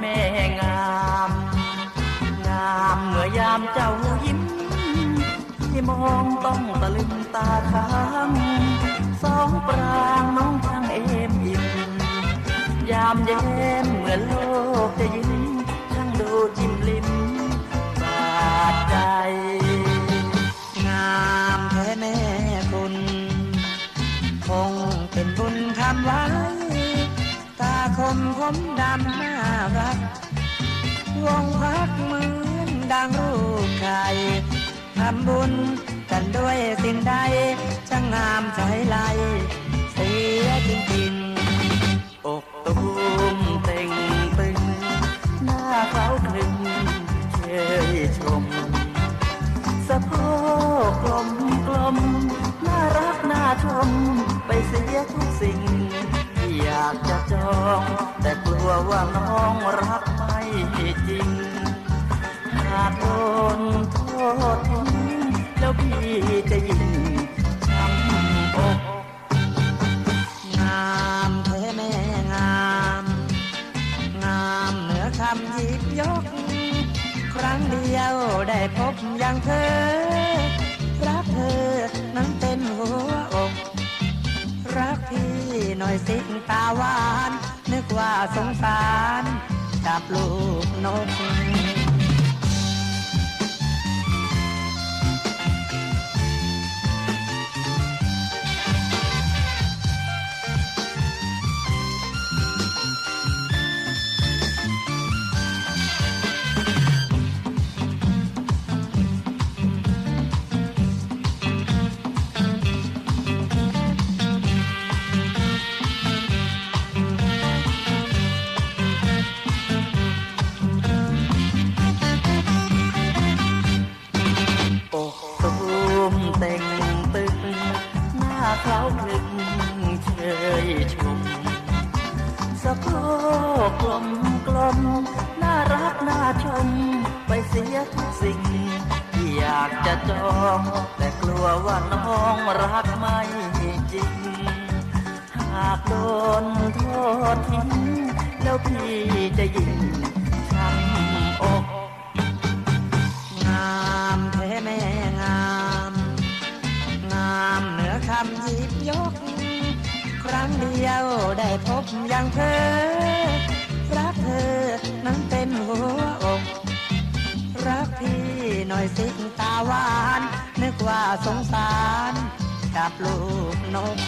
แม่งาม งามเมื่อยามเจ้ายิ้ม ที่มองต้องตะลึงตาค้างสองปรางน้องทางเอ็มอิ่มยามเย็นเหมือนโลกจะยิ้มทั้งดูจิ้มลิ้มบาดใจ งามแท้แม่คุณ คงเป็นบุญทำไว้ มผมดำน่ารัก วงพักเหมือนดังลูกไข่ทำบุญกันด้วยสิ่งใดช่างงามใจไหลเสียจริงๆอกตูมเต่งตึงหน้าเขาคลึงเชยชม สะโพกกลมกลมน่ารักน่าชม ไปเสียทุกสิ่ง ว่าน้องรักไม่จริง หากโดนโทษทิ้งแล้วพี่จะยิ่งช้ำอกงามแท้แม่งาม งามเหนือคำหยิบยก ครั้งเดียวได้พบอย่างเธอ หน่อยสิตาหวาน นึกว่าสงสารจับลูกนกอก เต่งตึงหน้าเขาคลึงเชยชมสะโพกกลมกลมน่ารักน่าชม ไปเสียทุกสิ่ง อยากจะจอง แต่กลัวว่าน้องรักไม่จริง หากโดนโทษทิ้งแล้วพี่จะยิ่งช้ำอก ยก ครั้งเดียวได้พบอย่างเธอ รักเธอนั้นเป็นหัวอก รักพี่หน่อยสิตาหวาน นึกว่าสงสารกับลูกนก